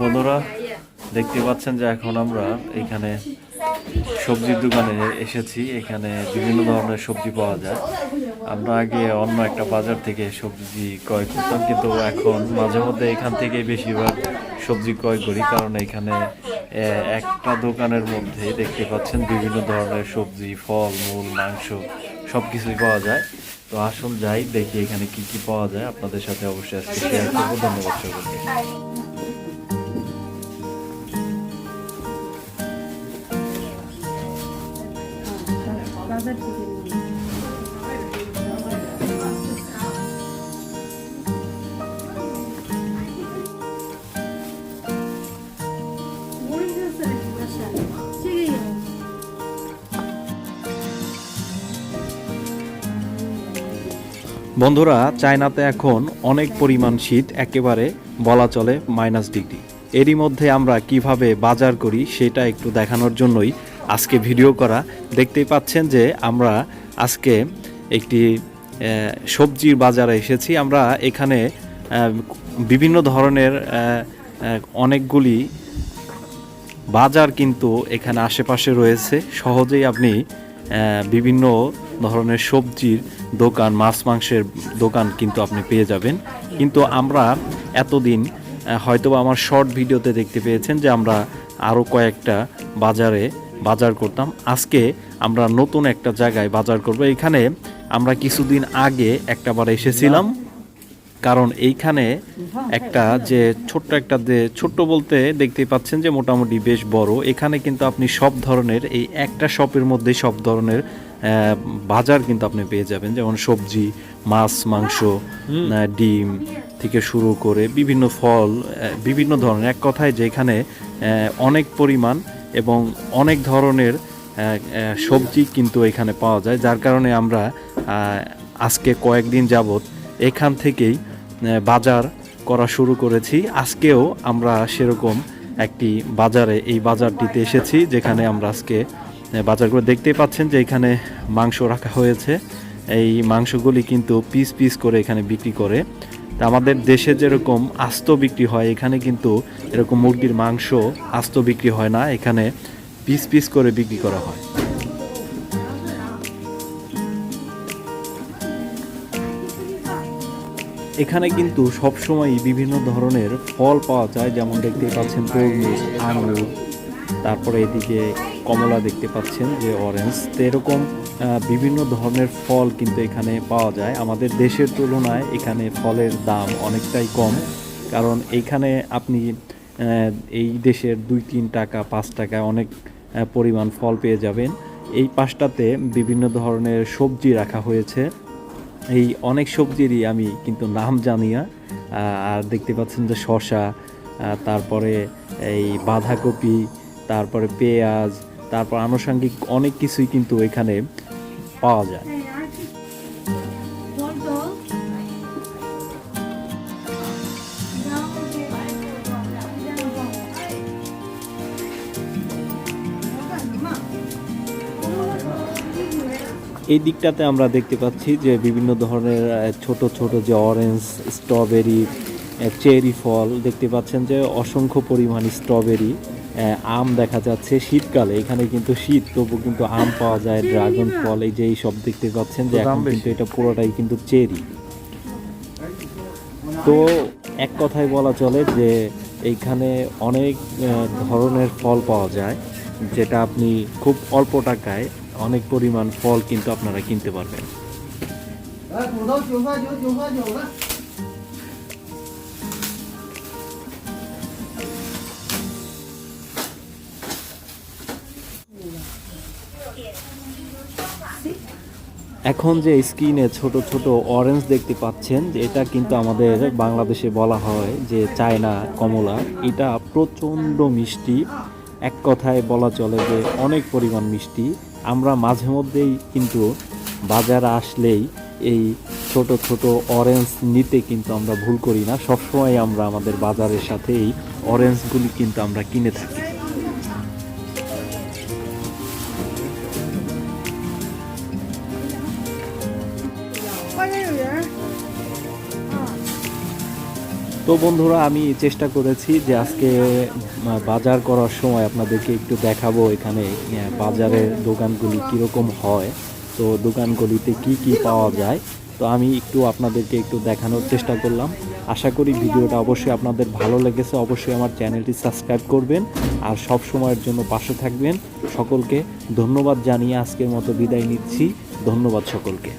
বন্ধুরা, দেখতে পাচ্ছেন যে এখন আমরা এখানে সবজির দোকানে এসেছি। এখানে বিভিন্ন ধরনের সবজি পাওয়া যায়। আমরা আগে অন্য একটা বাজার থেকে সবজি ক্রয় করতাম, কিন্তু এখন মাঝে মধ্যে এখান থেকে বেশিরভাগ সবজি ক্রয় করি, কারণ এখানে একটা দোকানের মধ্যে দেখতে পাচ্ছেন বিভিন্ন ধরনের সবজি, ফল, মূল, মাংস সব কিছুই পাওয়া যায়। তো আসুন যাই, দেখি এখানে কি কি পাওয়া যায়। আপনাদের সাথে অবশ্যই আজকে শেয়ার করব। ধন্যবাদ সকলকে বন্ধুরা, চায়নাতে এখন অনেক পরিমাণ শীত, একেবারে বলা চলে মাইনাস ডিগ্রি। এরই মধ্যে আমরা কীভাবে বাজার করি সেটা একটু দেখানোর জন্যই আজকে ভিডিও করা। দেখতেই পাচ্ছেন যে আমরা আজকে একটি সবজির বাজারে এসেছি। আমরা এখানে বিভিন্ন ধরনের অনেকগুলি বাজার কিন্তু এখানে আশেপাশে রয়েছে। সহজেই আপনি বিভিন্ন ধরনের সবজির দোকান, মাছ, মাংসের দোকান কিন্তু আপনি পেয়ে যাবেন। কিন্তু আমরা এতদিন হয়তো আমার শর্ট ভিডিওতে দেখতে পেয়েছেন যে আমরা আরও কয়েকটা বাজারে বাজার করতাম। আজকে আমরা নতুন একটা জায়গায় বাজার করব। এখানে আমরা কিছুদিন আগে একটাবার এসেছিলাম। কারণ এইখানে একটা যে ছোট্ট একটা যে ছোট্ট বলতে দেখতেই পাচ্ছেন যে মোটামুটি বেশ বড়। এখানে কিন্তু আপনি সব ধরনের এই একটা শপের মধ্যে সব ধরনের বাজার কিন্তু আপনি পেয়ে যাবেন। যেমন সবজি মাছ মাংস ডিম থেকে শুরু করে বিভিন্ন ফল বিভিন্ন ধরনের। এক কথায় যে এখানে অনেক পরিমাণ এবং অনেক ধরনের সবজি কিন্তু এখানে পাওয়া যায়। যার কারণে আমরা আজকে কয়েকদিন যাবত এখান থেকেই বাজার করা শুরু করেছি। আজকেও আমরা সেরকম একটি বাজারে এই বাজারটিতে এসেছি যেখানে আমরা আজকে আহ, বাজার করে দেখতেই পাচ্ছেন যে এখানে মাংস রাখা হয়েছে। এই মাংসগুলি কিন্তু পিস পিস করে এখানে বিক্রি করে। তা আমাদের দেশে যেরকম আস্ত বিক্রি হয় এখানে কিন্তু এরকম মুরগির মাংস আস্ত বিক্রি হয় না এখানে পিস পিস করে বিক্রি করা হয়। এখানে কিন্তু সবসময় বিভিন্ন ধরনের ফল পাওয়া যায়, যেমন দেখতে পাচ্ছেন তরমুজ, আঙুর, তারপরে এদিকে কমলা দেখতে পাচ্ছেন যে অরেঞ্জ তো এরকম বিভিন্ন ধরনের ফল কিন্তু এখানে পাওয়া যায়। আমাদের দেশের তুলনায় এখানে ফলের দাম অনেকটাই কম, কারণ এইখানে আপনি এই দেশের দুই, তিন টাকা, পাঁচ টাকা অনেক পরিমাণ ফল পেয়ে যাবেন। এই পাশটাতে বিভিন্ন ধরনের সবজি রাখা হয়েছে। এই অনেক সবজিরই আমি কিন্তু নাম জানি না আর দেখতে পাচ্ছেন যে শশা তারপরে এই বাঁধাকপি, তারপরে পেঁয়াজ, তারপর আনুষঙ্গিক অনেক কিছুই কিন্তু এখানে পাওয়া যায়। এই দিকটাতে আমরা দেখতে পাচ্ছি যে বিভিন্ন ধরনের ছোট ছোট যে অরেঞ্জ স্ট্রবেরি চেরি ফল দেখতে পাচ্ছেন যে অসংখ্য পরিমাণ স্ট্রবেরি আহ, আম দেখা যাচ্ছে শীতকালে। এখানে কিন্তু শীত তবু কিন্তু আম পাওয়া যায় ড্রাগন ফল এই যে এই সব দেখতে পাচ্ছেন যে এখন কিন্তু এটা পুরোটাই কিন্তু চেরি তো এক কথায় বলা চলে যে এইখানে অনেক আহ, ধরনের ফল পাওয়া যায় যেটা আপনি খুব অল্প টাকায় অনেক পরিমাণ ফল কিন্তু আপনারা কিনতে পারবেন। এখন যে স্ক্রিনে ছোট ছোট অরেঞ্জ দেখতে পাচ্ছেন এটা কিন্তু আমাদের বাংলাদেশে বলা হয় যে চায়না কমলা। এটা প্রচণ্ড মিষ্টি। এক কথায় বলা চলে যে অনেক পরিমাণ মিষ্টি। আমরা মাঝে মধ্যেই কিন্তু বাজারে আসলেই এই ছোট ছোট অরেঞ্জ নিতে কিন্তু আমরা ভুল করি না। সবসময় আমরা আমাদের বাজারের সাথেই অরেঞ্জগুলি কিন্তু আমরা কিনে থাকি। তো বন্ধুরা, আমি চেষ্টা করেছি যে আজকে বাজার করার সময় আপনাদেরকে একটু দেখাবো এখানে বাজারের দোকানগুলি কীরকম হয়। তো দোকানগুলিতে কি কি পাওয়া যায়, তো আমি একটু আপনাদেরকে একটু দেখানোর চেষ্টা করলাম। আশা করি ভিডিওটা অবশ্যই আপনাদের ভালো লেগেছে। অবশ্যই আমার চ্যানেলটি সাবস্ক্রাইব করবেন আর সব সময়ের জন্য পাশে থাকবেন। সকলকে ধন্যবাদ জানিয়ে আজকের মতো বিদায় নিচ্ছি। ধন্যবাদ সকলকে।